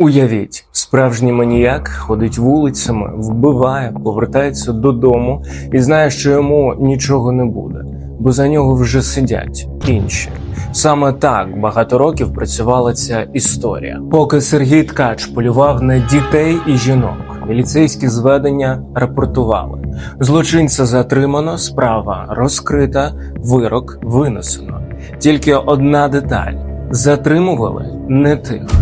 Уявіть, справжній маніяк ходить вулицями, вбиває, повертається додому і знає, що йому нічого не буде, бо за нього вже сидять інші. Саме так багато років працювала ця історія. Поки Сергій Ткач полював на дітей і жінок, міліцейські зведення рапортували. Злочинця затримано, справа розкрита, вирок винесено. Тільки одна деталь: затримували не тих.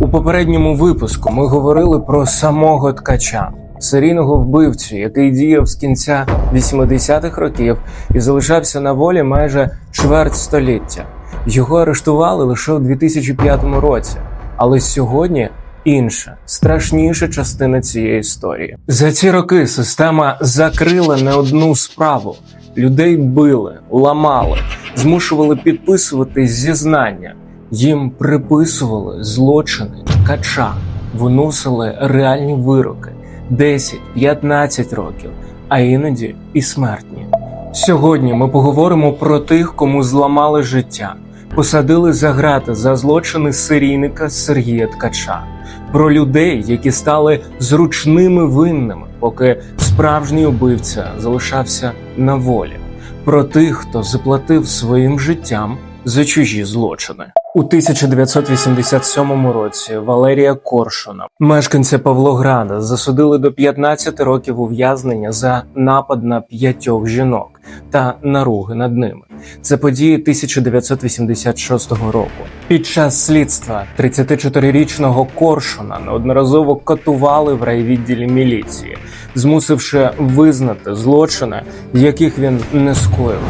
У попередньому випуску ми говорили про самого ткача, серійного вбивцю, який діяв з кінця 80-х років і залишався на волі майже чверть століття. Його арештували лише у 2005 році, але сьогодні інша, страшніша частина цієї історії. За ці роки система закрила не одну справу. Людей били, ламали, змушували підписувати зізнання. Їм приписували злочини ткача, виносили реальні вироки 10-15 років, а іноді і смертні. Сьогодні ми поговоримо про тих, кому зламали життя, посадили за грати за злочини серійника Сергія Ткача, про людей, які стали зручними винними, поки справжній убивця залишався на волі, про тих, хто заплатив своїм життям за чужі злочини. У 1987 році Валерія Коршуна, мешканця Павлограда, засудили до 15 років ув'язнення за напад на п'ятьох жінок та наруги над ними. Це події 1986 року. Під час слідства 34-річного Коршуна неодноразово катували в райвідділі міліції, змусивши визнати злочини, яких він не скоїв.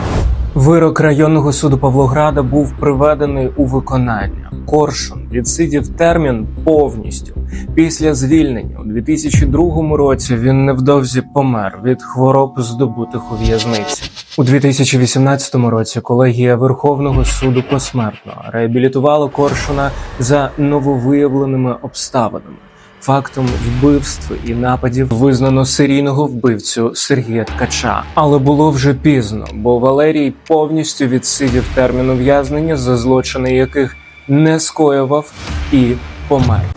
Вирок районного суду Павлограда був приведений у виконання. Коршун відсидів термін повністю. Після звільнення у 2002 році він невдовзі помер від хвороб, здобутих у в'язниці. У 2018 році колегія Верховного суду посмертно реабілітувала Коршуна за нововиявленими обставинами. Фактом вбивств і нападів визнано серійного вбивцю Сергія Ткача, але було вже пізно, бо Валерій повністю відсидів термін ув'язнення за злочини, яких не скоював і помер.